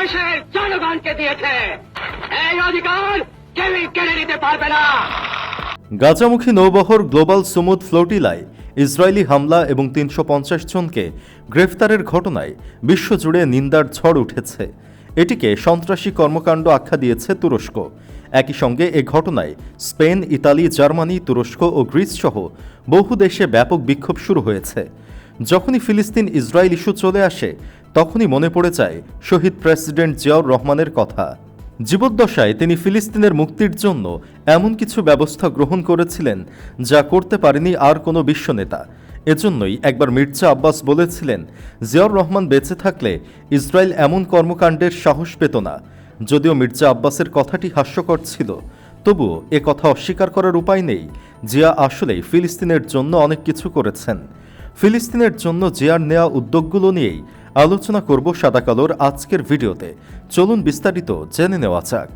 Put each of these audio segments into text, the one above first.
দেশের জনগণকে দিয়েছে। এই অধিকার কেউই কেড়ে নিতে পারবে না। গাজামুখী নৌবহর গ্লোবাল সুমুদ ফ্লোটিলায় ইসরায়েলি হামলা এবং তিনশো পঞ্চাশ জনকে গ্রেফতারের ঘটনায় বিশ্বজুড়ে নিন্দার ঝড় উঠেছে। এটিকে সন্ত্রাসী কর্মকাণ্ড আখ্যা দিয়েছে তুরস্ক। একই সঙ্গে এ ঘটনায় স্পেন, ইতালি, জার্মানি, তুরস্ক ও গ্রিস সহ বহু দেশে ব্যাপক বিক্ষোভ শুরু হয়েছে। যখনই ফিলিস্তিন ইসরায়েল ইস্যু চলে আসে তখনই মনে পড়ে যায় শহীদ প্রেসিডেন্ট জিয়াউর রহমানের কথা। জীবদ্দশায় তিনি ফিলিস্তিনের মুক্তির জন্য এমন কিছু ব্যবস্থা গ্রহণ করেছিলেন যা করতে পারেনি আর কোনো বিশ্বনেতা। এজন্যই একবার মির্জা আব্বাস বলেছিলেন, জিয়াউর রহমান বেঁচে থাকলে ইসরায়েল এমন কর্মকাণ্ডের সাহস পেত না। যদিও মির্জা আব্বাসের কথাটি হাস্যকর ছিল, তবুও এ কথা অস্বীকার করার উপায় নেই। জিয়া আসলেই ফিলিস্তিনের জন্য অনেক কিছু করেছেন। ফিলিস্তিনের জন্য জিয়ার নেওয়া উদ্যোগগুলো নিয়েই আলোচনা করব সাদাকালোর আজকের ভিডিওতে। চলুন বিস্তারিত জেনে নেওয়া যাক।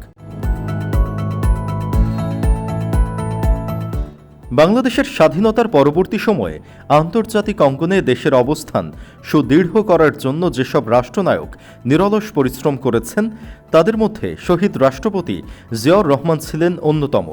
বাংলাদেশের স্বাধীনতার পরবর্তী সময়ে আন্তর্জাতিক অঙ্গনে দেশের অবস্থান সুদৃঢ় করার জন্য যেসব রাষ্ট্রনায়ক নিরলস পরিশ্রম করেছেন, তাদের মধ্যে শহীদ রাষ্ট্রপতি জিয়াউর রহমান ছিলেন অন্যতম।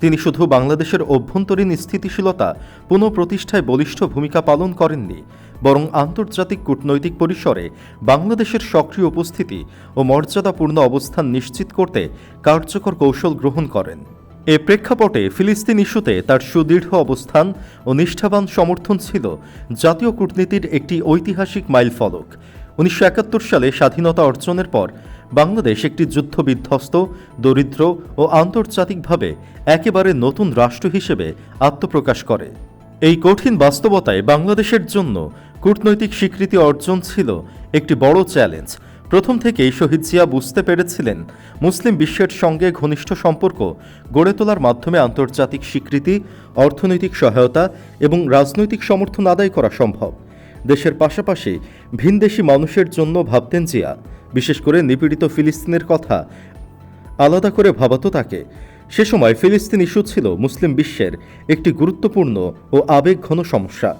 তিনি শুধু বাংলাদেশের অভ্যন্তরীণ স্থিতিশীলতা, পুনঃপ্রতিষ্ঠায় বলিষ্ঠ ভূমিকা পালন করেননি, বরং আন্তর্জাতিক কূটনৈতিক পরিসরে বাংলাদেশের সক্রিয় উপস্থিতি ও মর্যাদাপূর্ণ অবস্থান নিশ্চিত করতে কার্যকর কৌশল গ্রহণ করেন। এ প্রেক্ষাপটে ফিলিস্তিন ইস্যুতে তার সুদৃঢ় অবস্থান ও নিষ্ঠাবান সমর্থন ছিল জাতীয় কূটনীতির একটি ঐতিহাসিক মাইলফলক। উনিশশো একাত্তর সালে স্বাধীনতা অর্জনের পর বাংলাদেশ একটি যুদ্ধবিধ্বস্ত, দরিদ্র ও আন্তর্জাতিকভাবে একেবারে নতুন রাষ্ট্র হিসেবে আত্মপ্রকাশ করে। এই কঠিন বাস্তবতায় বাংলাদেশের জন্য কূটনৈতিক স্বীকৃতি অর্জন ছিল একটি বড় চ্যালেঞ্জ। প্রথম থেকেই শহীদ জিয়া বুঝতে পেরেছিলেন, মুসলিম বিশ্বের সঙ্গে ঘনিষ্ঠ সম্পর্ক গড়ে তোলার মাধ্যমে আন্তর্জাতিক স্বীকৃতি, অর্থনৈতিক সহায়তা এবং রাজনৈতিক সমর্থন আদায় করা সম্ভব। দেশের পাশাপাশি ভিনদেশি মানুষের জন্য ভাবতেন জিয়া বিশেষ করে নিপীড়িত ফিলিস্তিনের কথা। আলাদা করে ভাবাতো তাকে। সে সময় ফিলিস্তিন ইস্যু ছিল মুসলিম বিশ্বের একটি গুরুত্বপূর্ণ ও আবেগঘন সমস্যা।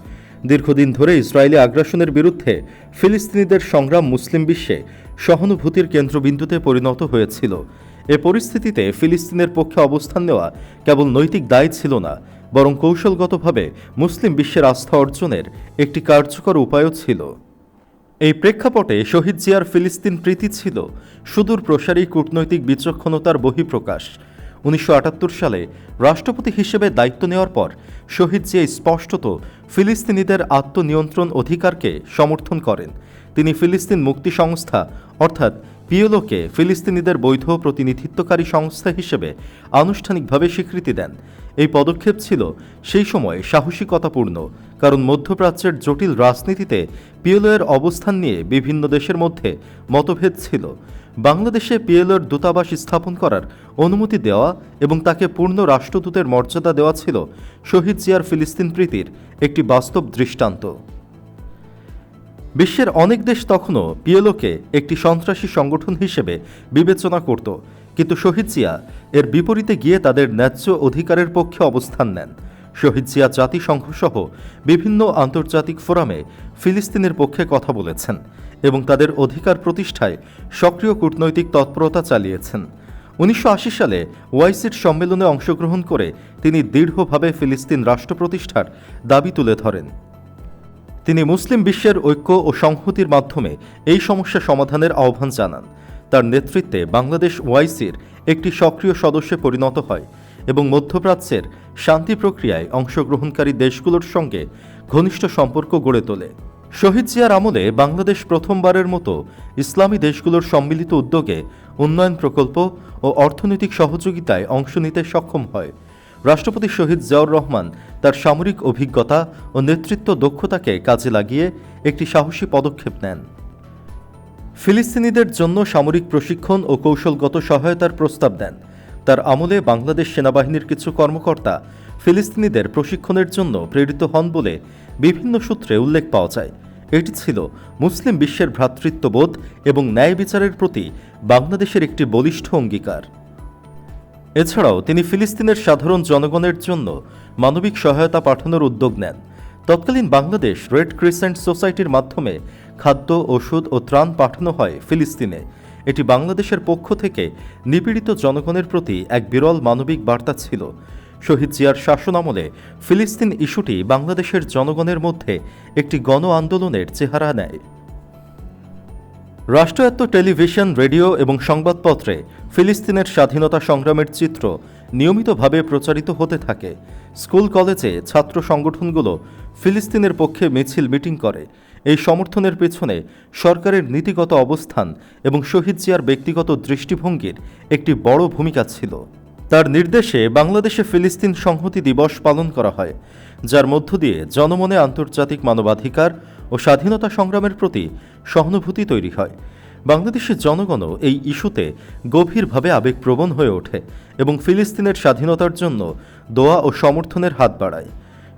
দীর্ঘদিন ধরে ইসরায়েলি আগ্রাসনের বিরুদ্ধে ফিলিস্তিনিদের সংগ্রাম মুসলিম বিশ্বে সহানুভূতির কেন্দ্রবিন্দুতে পরিণত হয়েছিল। এ পরিস্থিতিতে ফিলিস্তিনের পক্ষে অবস্থান নেওয়া কেবল নৈতিক দায় ছিল না, বরং কৌশলগতভাবে মুসলিম বিশ্বের আস্থা অর্জনের একটি কার্যকর উপায়ও ছিল। এই প্রেক্ষাপটে শহীদ জিয়ার ফিলিস্তিন প্রীতি ছিল সুদূর প্রসারী কূটনৈতিক বিচক্ষণতার বহিঃপ্রকাশ। উনিশশো আটাত্তর সালে রাষ্ট্রপতি হিসেবে দায়িত্ব নেওয়ার পর শহীদ জিয়া স্পষ্টত ফিলিস্তিনিদের আত্মনিয়ন্ত্রণ অধিকারকে সমর্থন করেন। তিনি ফিলিস্তিন মুক্তি সংস্থা, অর্থাৎ পিএলওকে ফিলিস্তিনিদের বৈধ প্রতিনিধিত্বকারী সংস্থা হিসেবে আনুষ্ঠানিকভাবে স্বীকৃতি দেন। এই পদক্ষেপ ছিল সেই সময় সাহসিকতাপূর্ণ, কারণ মধ্যপ্রাচ্যের জটিল রাজনীতিতে পিএলও এর অবস্থান নিয়ে বিভিন্ন দেশের মধ্যে মতভেদ ছিল। বাংলাদেশে পিএলওর দূতাবাস স্থাপন করার অনুমতি দেওয়া এবং তাকে পূর্ণ রাষ্ট্রদূতের মর্যাদা দেওয়া ছিল শহীদ জিয়ার ফিলিস্তিন প্রীতির একটি বাস্তব দৃষ্টান্ত। বিশ্বের অনেক দেশ তখনও পিএলওকে একটি সন্ত্রাসী সংগঠন হিসেবে বিবেচনা করত কিন্তু শহীদ জিয়া এর বিপরীতে গিয়ে তাদের ন্যায্য অধিকারের পক্ষে অবস্থান নেন। শহীদ জিয়া জাতিসংঘ সহ বিভিন্ন আন্তর্জাতিক ফোরামে ফিলিস্তিনের পক্ষে কথা বলেছেন এবং তাদের অধিকার প্রতিষ্ঠায় সক্রিয় কূটনৈতিক তৎপরতা চালিয়েছেন। উনিশশো আশি সালে ওয়াইসির সম্মেলনে অংশগ্রহণ করে তিনি দৃঢ়ভাবে ফিলিস্তিন রাষ্ট্র প্রতিষ্ঠার দাবি তুলে ধরেন। তিনি মুসলিম বিশ্বের ঐক্য ও সংহতির মাধ্যমে এই সমস্যা সমাধানের আহ্বান জানান। তার নেতৃত্বে বাংলাদেশ ওয়াইসির একটি সক্রিয় সদস্যে পরিণত হয় এবং মধ্যপ্রাচ্যের শান্তি প্রক্রিয়ায় অংশগ্রহণকারী দেশগুলোর সঙ্গে ঘনিষ্ঠ সম্পর্ক গড়ে তোলে। শহীদ জিয়ার আমলে বাংলাদেশ প্রথমবারের মতো ইসলামী দেশগুলোর সম্মিলিত উদ্যোগে উন্নয়ন প্রকল্প ও অর্থনৈতিক সহযোগিতায় অংশ নিতে সক্ষম হয়। রাষ্ট্রপতি শহীদ জিয়াউর রহমান তার সামরিক অভিজ্ঞতা ও নেতৃত্ব দক্ষতাকে কাজে লাগিয়ে একটি সাহসী পদক্ষেপ নেন। ফিলিস্তিনিদের জন্য সামরিক প্রশিক্ষণ ও কৌশলগত সহায়তার প্রস্তাব দেন। তার আমলে বাংলাদেশ সেনাবাহিনীর কিছু কর্মকর্তা ফিলিস্তিনিদের প্রশিক্ষণের জন্য প্রেরিত হন বলে বিভিন্ন সূত্রে উল্লেখ পাওয়া যায়। এটি ছিল মুসলিম বিশ্বের ভ্রাতৃত্ববোধ এবং ন্যায় বিচারের প্রতি বাংলাদেশের একটি বলিষ্ঠ অঙ্গীকার। এছাড়াও তিনি ফিলিস্তিনের সাধারণ জনগণের জন্য মানবিক সহায়তা পাঠানোর উদ্যোগ নেন। তৎকালীন বাংলাদেশ রেড ক্রিসেন্ট সোসাইটির মাধ্যমে খাদ্য, ওষুধ ও ত্রাণ পাঠানো হয় ফিলিস্তিনে। এটি বাংলাদেশের পক্ষ থেকে নিপীড়িত জনগণের প্রতি এক বিরল মানবিক বার্তা ছিল। শহীদ জিয়ার শাসনামলে ফিলিস্তিন ইস্যুটি বাংলাদেশের জনগণের মধ্যে একটি গণ আন্দোলনের চেহারা নেয়। রাষ্ট্রায়ত্ত টেলিভিশন, রেডিও এবং সংবাদপত্রে ফিলিস্তিনের স্বাধীনতা সংগ্রামের চিত্র নিয়মিতভাবে প্রচারিত হতে থাকে। স্কুল কলেজে ছাত্র সংগঠনগুলো ফিলিস্তিনের পক্ষে মিছিল মিটিং করে। এই সমর্থনের পেছনে সরকারের নীতিগত অবস্থান এবং শহীদ জিয়ার ব্যক্তিগত দৃষ্টিভঙ্গির একটি বড় ভূমিকা ছিল। তার নির্দেশে বাংলাদেশে ফিলিস্তিন সংহতি দিবস পালন করা হয়, যার মধ্য দিয়ে জনমনে আন্তর্জাতিক মানবাধিকার ও স্বাধীনতা সংগ্রামের প্রতি সহানুভূতি তৈরি হয়। বাংলাদেশের জনগণও এই ইস্যুতে গভীরভাবে আবেগপ্রবণ হয়ে ওঠে এবং ফিলিস্তিনের স্বাধীনতার জন্য দোয়া ও সমর্থনের হাত বাড়ায়।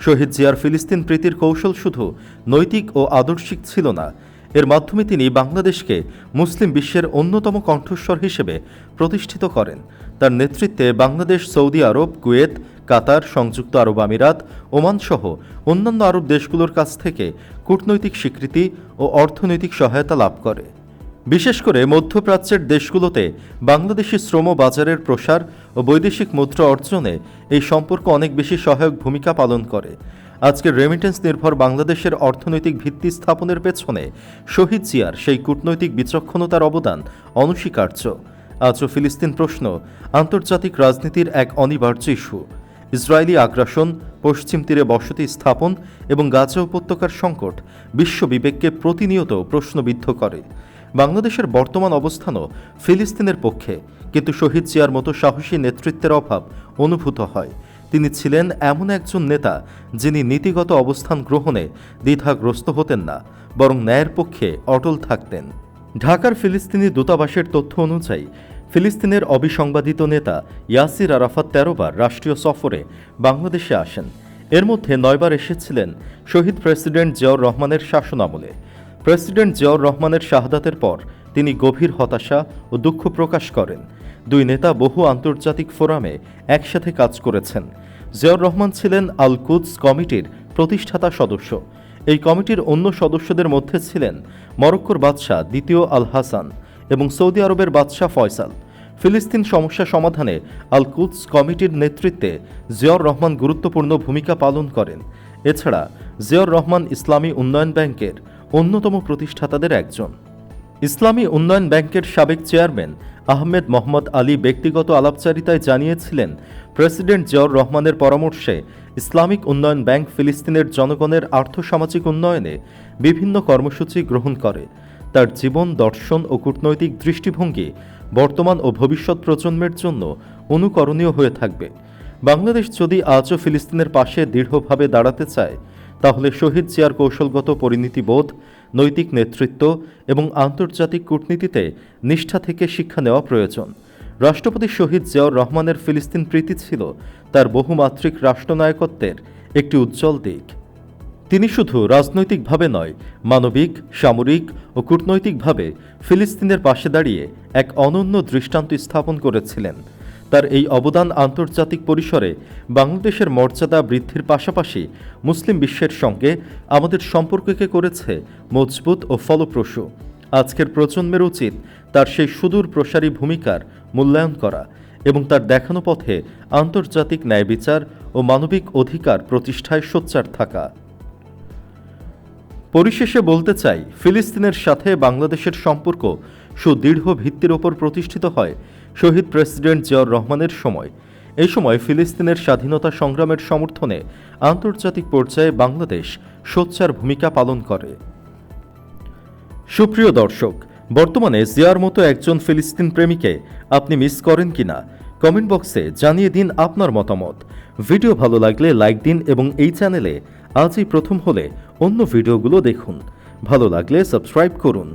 শহীদ জিয়ার ফিলিস্তিন প্রীতির কৌশল শুধু নৈতিক ও আদর্শিক ছিল না, এর মাধ্যমে তিনি বাংলাদেশকে মুসলিম বিশ্বের অন্যতম কণ্ঠস্বর হিসেবে প্রতিষ্ঠিত করেন। তার নেতৃত্বে Bangladesh, Saudi Arab, Kuwait, Qatar, সংযুক্ত আরব আমিরাত, ওমান সহ অন্যান্য আরব দেশগুলোর কাছ থেকে কূটনৈতিক স্বীকৃতি ও অর্থনৈতিক সহায়তা লাভ করে। বিশেষ করে মধ্যপ্রাচ্যের দেশগুলোতে বাংলাদেশি শ্রম বাজারের প্রসার ও বৈদেশিক মুদ্রা অর্জনে এই সম্পর্ক অনেক বেশি সহায়ক ভূমিকা পালন করে। আজকের রেমিটেন্স নির্ভর বাংলাদেশের অর্থনৈতিক ভিত্তি স্থাপনের পেছনে শহীদ জিয়ার সেই কূটনৈতিক বিচক্ষণতার অবদান অনস্বীকার্য। আজও ফিলিস্তিন প্রশ্ন, আন্তর্জাতিক রাজনীতির এক অনিবার্য ইস্যু। ইসরায়েলি আগ্রাসন, পশ্চিম তীরে বসতি স্থাপন এবং গাজা উপত্যকার সংকট বিশ্ব বিবেককে প্রতিনিয়ত প্রশ্নবিদ্ধ করে। বাংলাদেশের বর্তমান অবস্থানও ফিলিস্তিনের পক্ষে, কিন্তু শহীদ জিয়ার মতো সাহসী নেতৃত্বের অভাব অনুভূত হয়। তিনি ছিলেন এমন একজন নেতা যিনি নীতিগত অবস্থান গ্রহণে দ্বিধাগ্রস্ত হতেন না, বরং ন্যায়ের পক্ষে অটল থাকতেন। ঢাকার ফিলিস্তিনি দূতাবাসের তথ্য অনুযায়ী, ফিলিস্তিনের অবিসংবাদিত নেতা ইয়াসির আরাফাত তেরোবার রাষ্ট্রীয় সফরে বাংলাদেশে আসেন। এর মধ্যে নয়বার এসেছিলেন শহীদ প্রেসিডেন্ট জিয়াউর রহমানের শাসনামলে। প্রেসিডেন্ট জিয়াউর রহমানের শাহাদাতের পর তিনি গভীর হতাশা ও দুঃখ প্রকাশ করেন। দুই নেতা বহু আন্তর্জাতিক ফোরামে একসাথে কাজ করেছেন। জিয়াউর রহমান ছিলেন আল কুদস কমিটির প্রতিষ্ঠাতা সদস্য। এই কমিটির অন্য সদস্যদের মধ্যে ছিলেন মরক্কোর বাদশাহ দ্বিতীয় আল হাসান এবং সৌদি আরবের বাদশাহ ফয়সাল। ফিলিস্তিন সমস্যা সমাধানে আল কুদস কমিটির নেতৃত্বে জিয়াউর রহমান গুরুত্বপূর্ণ ভূমিকা পালন করেন। এছাড়া জিয়াউর রহমান ইসলামী উন্নয়ন ব্যাংকের অন্যতম প্রতিষ্ঠাতাদের একজন। ইসলামী উন্নয়ন ব্যাংকের সাবেক চেয়ারম্যান আহমেদ মোহাম্মদ আলী ব্যক্তিগত আলাপচারিতায় জানিয়েছিলেন, প্রেসিডেন্ট জিয়াউর রহমানের পরামর্শে ইসলামিক উন্নয়ন ব্যাংক ফিলিস্তিনের জনগণের আর্থসামাজিক উন্নয়নে বিভিন্ন কর্মসূচি গ্রহণ করে। তার জীবন, দর্শন ও কূটনৈতিক দৃষ্টিভঙ্গি বর্তমান ও ভবিষ্যৎ প্রজন্মের জন্য অনুকরণীয় হয়ে থাকবে। বাংলাদেশ যদি আজও ফিলিস্তিনের পাশে দৃঢ়ভাবে দাঁড়াতে চায় তাহলে শহীদ জিয়ার কৌশলগত পরিণতিবোধ, নৈতিক নেতৃত্ব এবং আন্তর্জাতিক কূটনীতিতে নিষ্ঠা থেকে শিক্ষা নেওয়া প্রয়োজন। রাষ্ট্রপতি শহীদ জিয়াউর রহমানের ফিলিস্তিন প্রীতি ছিল তার বহুমাত্রিক রাষ্ট্রনায়কত্বের একটি উজ্জ্বল দিক। তিনি শুধু রাজনৈতিকভাবে নয়, মানবিক, সামরিক ও কূটনৈতিকভাবে ফিলিস্তিনের পাশে দাঁড়িয়ে এক অনন্য দৃষ্টান্ত স্থাপন করেছিলেন। তার এই অবদান আন্তর্জাতিক পরিসরে বাংলাদেশের মর্যাদা বৃদ্ধির পাশাপাশি মুসলিম বিশ্বের সঙ্গে আমাদের সম্পর্ককে করেছে মজবুত ও ফলপ্রসূ। আজকের প্রজন্মের উচিত তার সেই সুদূর প্রসারী ভূমিকার মূল্যায়ন করা এবং তার দেখানো পথে আন্তর্জাতিক ন্যায় বিচার ও মানবিক অধিকার প্রতিষ্ঠায় সোচ্চার থাকা। পরিশেষে বলতে চাই, ফিলিস্তিনের সাথে বাংলাদেশের সম্পর্ক সুদৃঢ় ভিত্তির ওপর প্রতিষ্ঠিত হয় শহীদ প্রেসিডেন্ট জিয়াউর রহমানের সময়। এই সময় ফিলিস্তিনের স্বাধীনতা সংগ্রামের সমর্থনে আন্তর্জাতিক পর্যায়ে বাংলাদেশ সোচ্চার ভূমিকা পালন করে। সুপ্রিয় দর্শক, বর্তমানে জিয়ার মতো একজন ফিলিস্তিন প্রেমীকে আপনি মিস করেন কিনা? কমেন্ট বক্সে জানিয়ে দিন আপনার মতামত। ভিডিও ভালো লাগলে লাইক দিন এবং এই চ্যানেলে আজই প্রথম হলে অন্য ভিডিওগুলো দেখুন। ভালো লাগলে সাবস্ক্রাইব করুন।